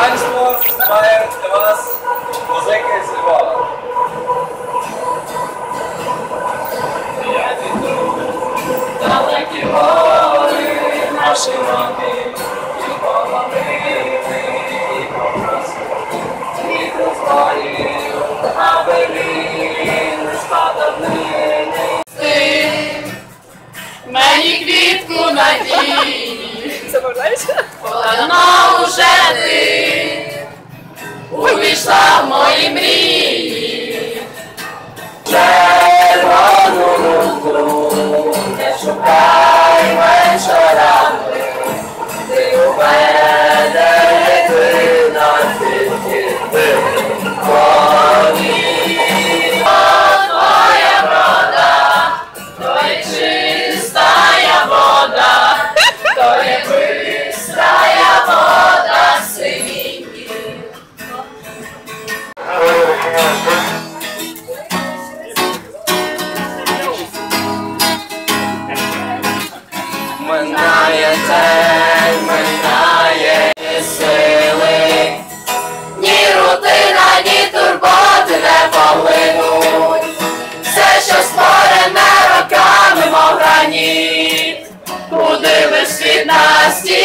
Państwo mają dla Was muzykę z Lwowa. Dalekie pory, nasze nogi, i pomamimy, i po prostu. I pozwolił, a Berlin spada w nyny. Мені квітку надії, минає день, минає сили, ні рутина, ні турботи не поглинуть, все, що створене роками, мов граніт, куди би світ насті.